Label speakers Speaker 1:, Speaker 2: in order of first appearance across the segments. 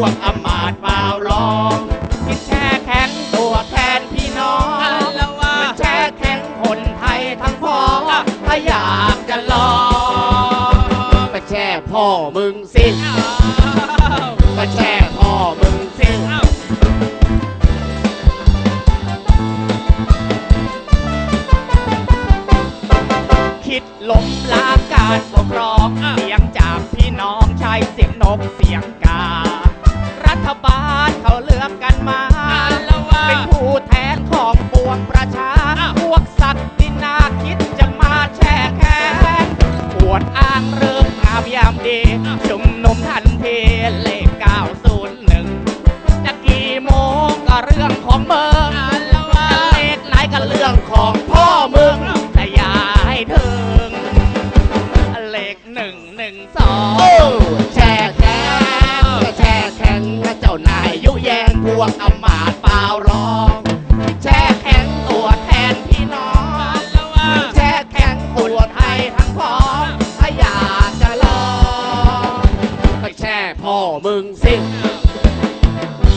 Speaker 1: วกอมาตมาล้องคิดแช่แข็งตัวแทนพี่น้องมันแช่แข็งคนไทยทั้งพ้อถ้าอยากจะลองไปแช่พ่อมึงสิไปแช่พ่อมึงสิคิดล้มล้างการปกครองเสียงจากพี่น้องชายเสียงนกเสียงกา ฐบาลเขาเลือกกันมา เป็นผู้แทนของปวงประชา พวกสัตว์ที่น่าคิดจะมาแช่แค้นปวดอ้างเริ่มงามยามดีชุมนุมทันทีเลข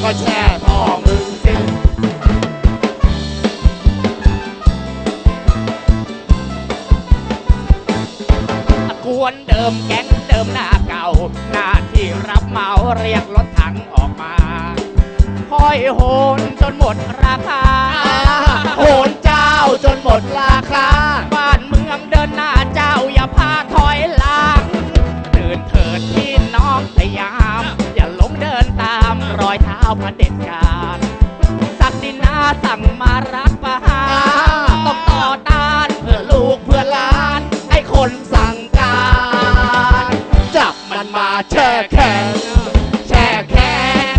Speaker 1: ก็แช่พ่อมึงสิควรเดิมแก๊งเดิมหน้าเก่า หน้าที่รับเหมาเรียกรถถังออกมาคอยโหนจนหมดราคา โหนเจ้าจนหมดราคา บ้านเมืองเดินหน้าเจ้าอย่าพา เท้าพระเด็จการศักดินาสั่งมารักประหารต้องต่อต้านเพื่อลูกเพื่อหลาน ไอ้คนสั่งการ จับมันมาแช่แข็ง แช่แข็ง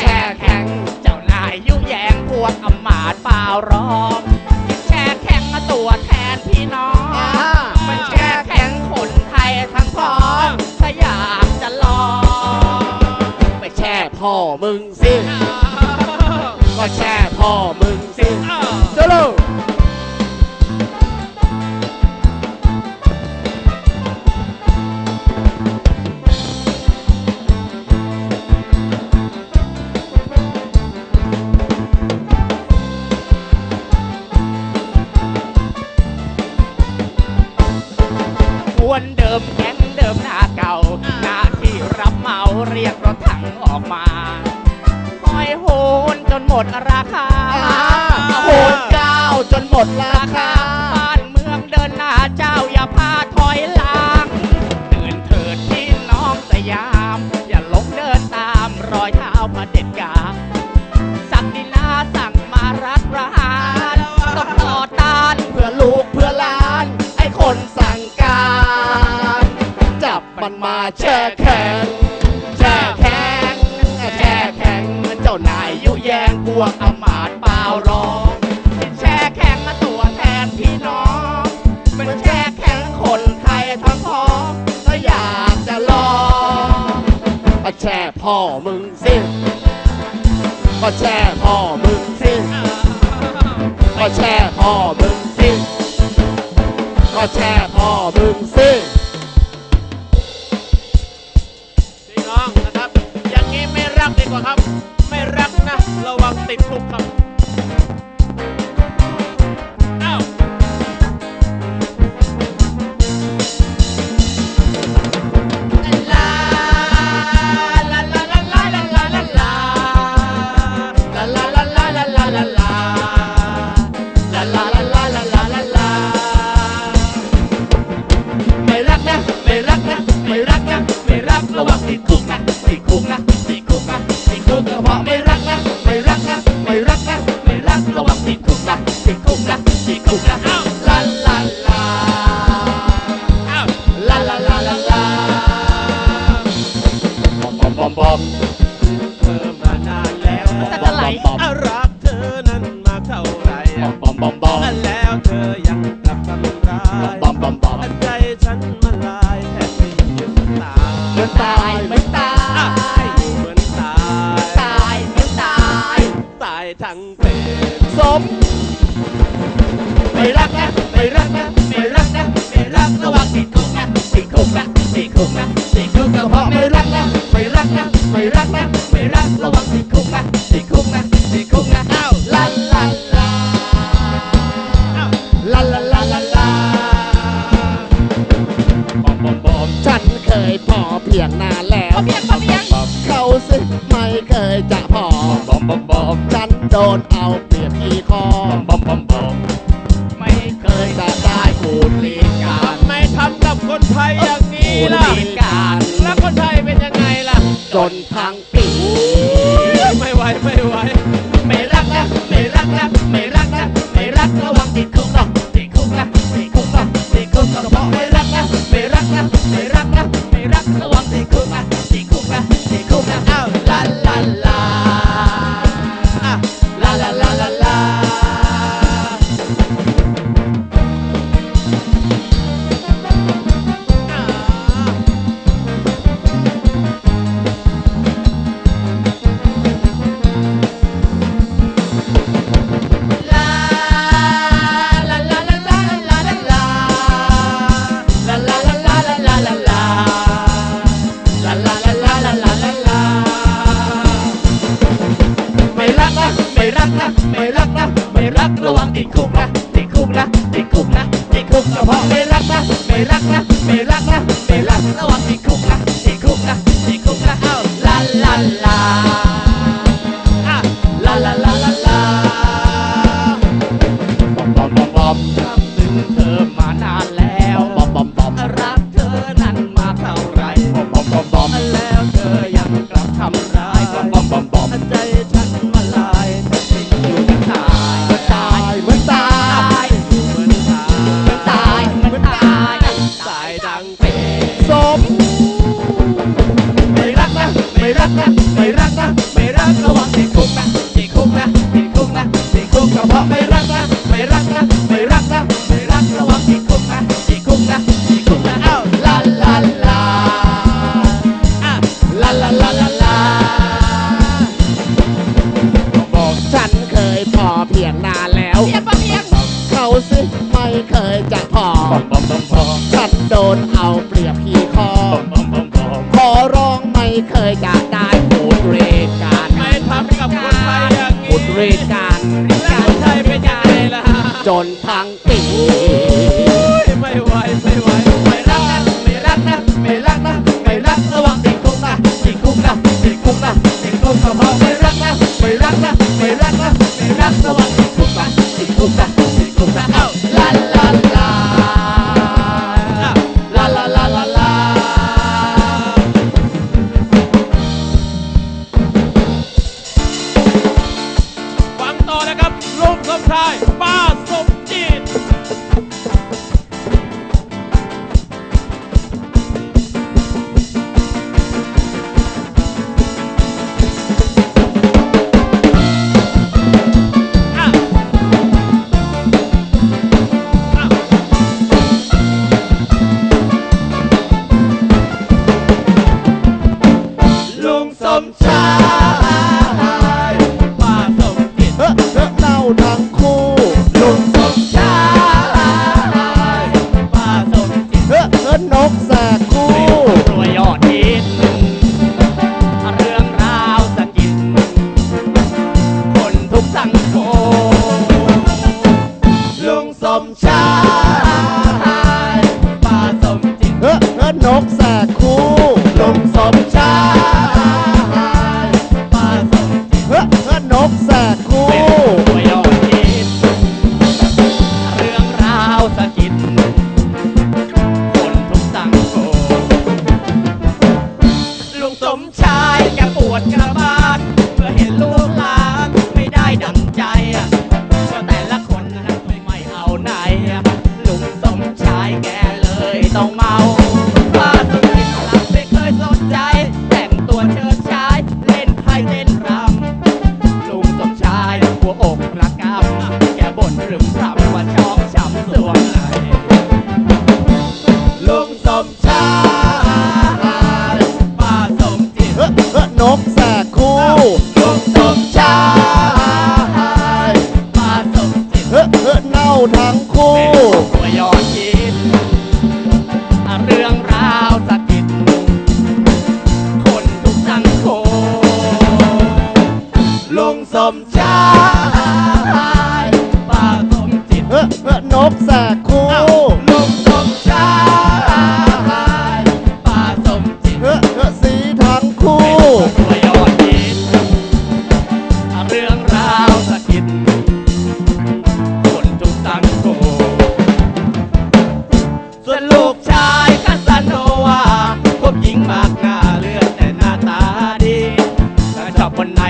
Speaker 1: แช่แข็ง เจ้านายยุแยงพวกอำมาตย์เปล่าร้อง พ่อมึงสิก็แช่พ่อมึงสิก็แช่พ่อมึงสิก็แช่พ่อมึงสิ
Speaker 2: พี่น้องนะครับ อย่างนี้ไม่รักดีกว่าครับ ไม่รักนะ ระวังติดคุกครับ
Speaker 1: ไม่รักนะไม่รักระวังติดคุกนะติดคุกนะติดคุกนะติดคุกก็เพราะไม่รักนะไม่รักนะไม่รักนะไม่รักระวังติดคุกนะติดคุกนะติดคุกนะอ้าวลาลาลา
Speaker 2: อ้าว
Speaker 1: ลาลาลาลาลาบอมบอมบอมบอม
Speaker 2: เธอมานานแล้ว
Speaker 1: จะจะไหล
Speaker 2: อะรักเธอนั้นมากเท่าไหร่
Speaker 1: บอมบอมบอมบอม
Speaker 2: อะแล้วเธอยัง jumpa โด
Speaker 1: นเอา
Speaker 2: เป
Speaker 1: รียบกีคอ
Speaker 3: บบอมบอม
Speaker 2: บอ
Speaker 3: มไม่เคย
Speaker 2: จะได้กูดลีกา
Speaker 1: ทไม่ทำกับคนไทยอย่างนี้ล่ะ
Speaker 3: กูดลีการ
Speaker 1: แล้วคนไทยเป็นยังไงล่ะ
Speaker 2: จนทั้งปี
Speaker 3: กนะ ไม่รักนะ ไม่รักนะ ไม่รักระวังติดคุกนะ ติดคุกนะ ติดคุกนะ ติดคุกนะพอไม่รักนะ ไม่รักนะ ไม่ รีดการการไช้เป็นยังไงล่ะ
Speaker 2: จนทา
Speaker 1: งปี ไม่ไหวไม่ไหว
Speaker 3: ม
Speaker 1: ชา
Speaker 3: ชายป่าสม
Speaker 2: เออนกแสกคู่
Speaker 3: ลมสชายป่าสมจิต
Speaker 2: เออเออสี
Speaker 3: ทั้งคู่ สวยยอดฮิตเรื่องราวสะกิดคนจุตังโกส่วลูกชายกัสโนวาคบหญิงมากหน้า
Speaker 2: เลือดแต่หน้า
Speaker 3: ตาดีช
Speaker 2: อบคนไหน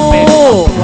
Speaker 2: 哦